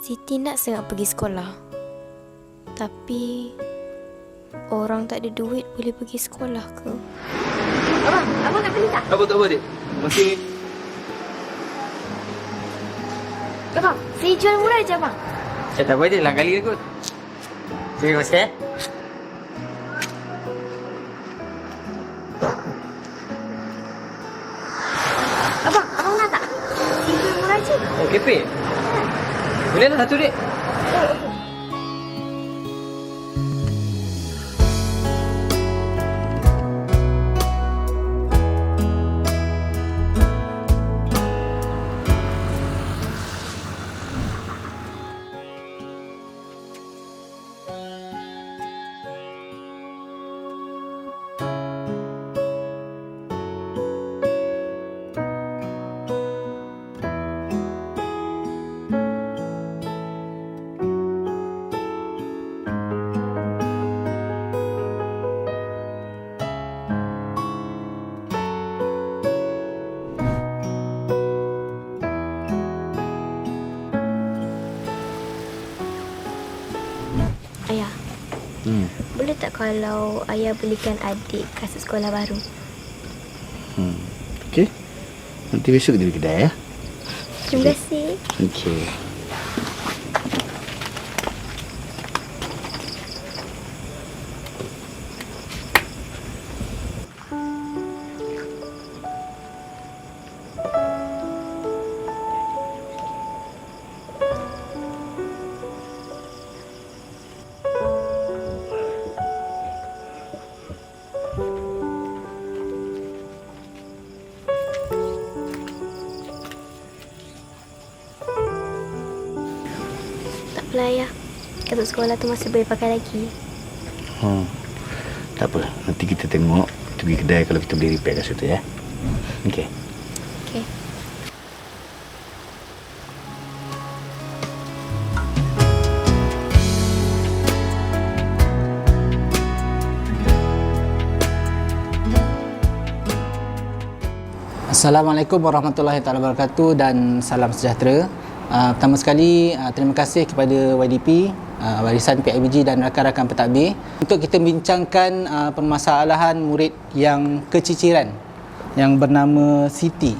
Siti nak sangat pergi sekolah. Tapi orang tak ada duit boleh pergi sekolah ke? Abang, abang nak beli tak? Apa tak apa dek? Masih Abang, saya jual murah je abang. Eh, tak apa je, lain kali kot. Terima kasih. Oh, kepek? Boleh lah satu dek? Ayah, Hmm. boleh tak kalau ayah belikan adik kasut sekolah baru? hmm. Okey. Nanti besok kita pergi kedai ya. Terima kasih. Okey. Apa ayah. Kasut sekolah tu masih boleh pakai lagi. Hmm. Tak apa. Nanti kita tengok kita pergi kedai kalau kita boleh repair kasut tu ya. Okey. Okey. Assalamualaikum warahmatullahi taala wabarakatuh dan salam sejahtera. Uh, pertama sekali uh, terima kasih kepada YDP, uh, Barisan PIBG dan rakan-rakan pentadbir untuk kita bincangkan uh, permasalahan murid yang keciciran yang bernama Siti.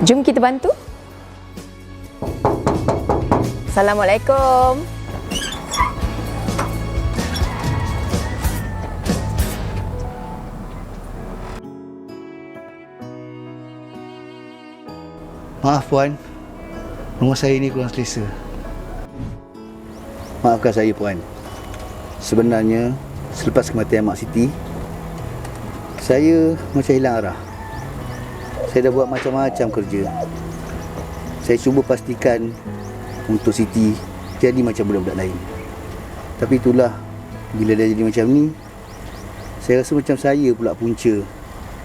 Jom kita bantu. Assalamualaikum. Maaf puan. Rumah saya ni kurang selesa. Maafkan saya puan. Sebenarnya selepas kematian Mak Siti saya macam hilang arah. Saya dah buat macam-macam kerja. Saya cuba pastikan untuk Siti jadi macam budak-budak lain. Tapi itulah bila dia jadi macam ni saya rasa macam saya pula punca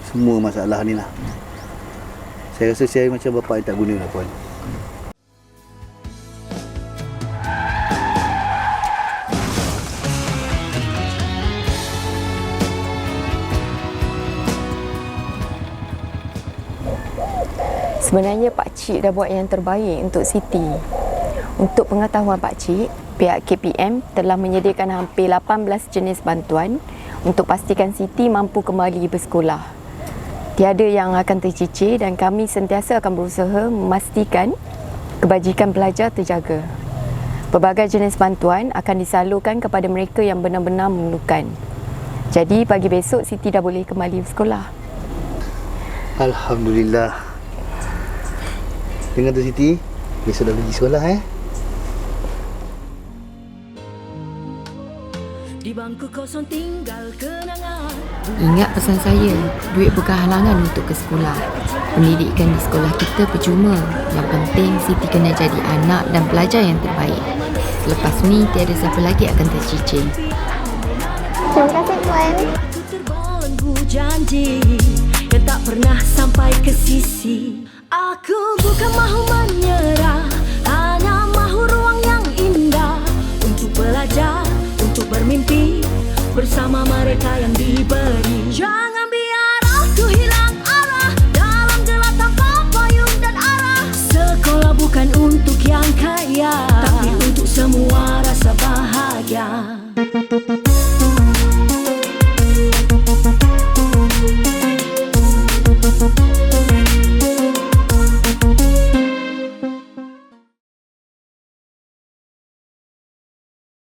semua masalah ni lah. Saya rasa saya macam bapa yang tak guna lah puan. Sebenarnya Pak Cik dah buat yang terbaik untuk Siti. Untuk pengetahuan Pak Cik, pihak KPM telah menyediakan hampir 18 jenis bantuan untuk pastikan Siti mampu kembali bersekolah. Tiada yang akan tercicir dan kami sentiasa akan berusaha memastikan kebajikan pelajar terjaga. Pelbagai jenis bantuan akan disalurkan kepada mereka yang benar-benar memerlukan. Jadi pagi besok Siti dah boleh kembali bersekolah. Alhamdulillah. Dengar tu Siti, besok dah pergi sekolah eh. Di bangku kosong tinggal kenangan Ingat pesan saya, duit bukan halangan untuk ke sekolah. Pendidikan di sekolah kita percuma. Yang penting Siti kena jadi anak dan pelajar yang terbaik. Selepas ni tiada siapa lagi akan tercicir. Terima kasih puan. Aku terbelenggu janji Yang tak pernah sampai ke sisi Aku bukan mahu mereka yang diberi